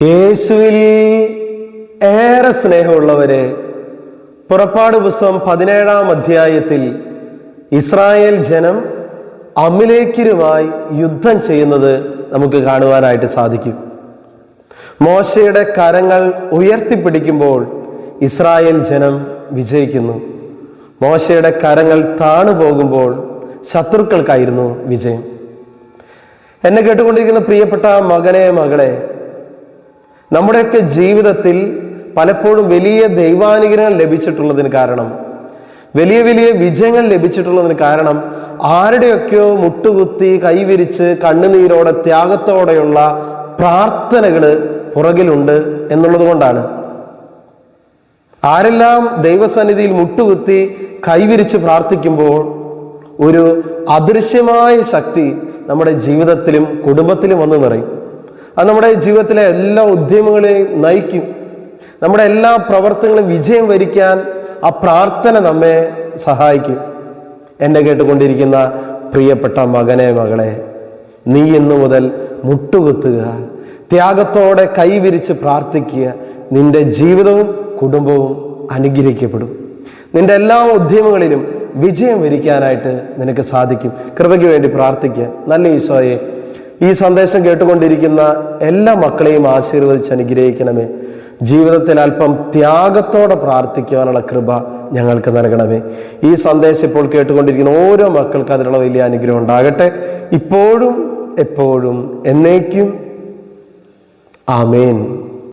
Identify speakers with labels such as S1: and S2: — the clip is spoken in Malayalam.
S1: യേശുവിൽ ഏറെ സ്നേഹമുള്ളവരെ പുറപ്പാട് പുസ്തകം പതിനേഴാം അധ്യായത്തിൽ ഇസ്രായേൽ ജനം അമിലേക്കിരുമായി യുദ്ധം ചെയ്യുന്നത് നമുക്ക് കാണുവാനായിട്ട് സാധിക്കും. മോശയുടെ കരങ്ങൾ ഉയർത്തിപ്പിടിക്കുമ്പോൾ ഇസ്രായേൽ ജനം വിജയിക്കുന്നു. മോശയുടെ കരങ്ങൾ താണു പോകുമ്പോൾ ശത്രുക്കൾക്കായിരുന്നു വിജയം. എന്നെ കേട്ടുകൊണ്ടിരിക്കുന്ന പ്രിയപ്പെട്ട മകനെ മകളെ നമ്മുടെയൊക്കെ ജീവിതത്തിൽ പലപ്പോഴും വലിയ ദൈവാനുഗ്രഹം ലഭിച്ചിട്ടുള്ളതിന് കാരണം വലിയ വലിയ വിജയങ്ങൾ ലഭിച്ചിട്ടുള്ളതിന് കാരണം ആരുടെയൊക്കെയോ മുട്ടുകുത്തി കൈവിരിച്ച് കണ്ണുനീരോടെ ത്യാഗത്തോടെയുള്ള പ്രാർത്ഥനകൾ പുറകിലുണ്ട് എന്നുള്ളത് കൊണ്ടാണ്. ആരെല്ലാം ദൈവസന്നിധിയിൽ മുട്ടുകുത്തി കൈവിരിച്ച് പ്രാർത്ഥിക്കുമ്പോൾ ഒരു അദൃശ്യമായ ശക്തി നമ്മുടെ ജീവിതത്തിലും കുടുംബത്തിലും വന്നു നിറയും. അത് നമ്മുടെ ജീവിതത്തിലെ എല്ലാ ഉദ്യമങ്ങളെയും നയിക്കും. നമ്മുടെ എല്ലാ പ്രവർത്തനങ്ങളും വിജയം വരിക്കാൻ ആ പ്രാർത്ഥന നമ്മെ സഹായിക്കും. എന്നെ കേട്ടുകൊണ്ടിരിക്കുന്ന പ്രിയപ്പെട്ട മകനെ മകളെ നീ ഇന്നു മുതൽ മുട്ടുകുത്തുക. ത്യാഗത്തോടെ കൈവിരിച്ച് പ്രാർത്ഥിക്കുക. നിന്റെ ജീവിതവും കുടുംബവും അനുഗ്രഹിക്കപ്പെടും. നിന്റെ എല്ലാ ഉദ്യമങ്ങളിലും വിജയം വരിക്കാനായിട്ട് നിനക്ക് സാധിക്കും. കൃപയ്ക്ക് വേണ്ടി പ്രാർത്ഥിക്കുക. നല്ല ഈശോയെ ഈ സന്ദേശം കേട്ടുകൊണ്ടിരിക്കുന്ന എല്ലാ മക്കളെയും ആശീർവദിച്ച് അനുഗ്രഹിക്കണമേ. ജീവിതത്തിൽ അല്പം ത്യാഗത്തോടെ പ്രാർത്ഥിക്കുവാനുള്ള കൃപ ഞങ്ങൾക്ക് നൽകണമേ. ഈ സന്ദേശം ഇപ്പോൾ കേട്ടുകൊണ്ടിരിക്കുന്ന ഓരോ മക്കൾക്ക് അതിനുള്ള വലിയ അനുഗ്രഹം ഉണ്ടാകട്ടെ. ഇപ്പോഴും എപ്പോഴും എന്നേക്കും. ആമേൻ.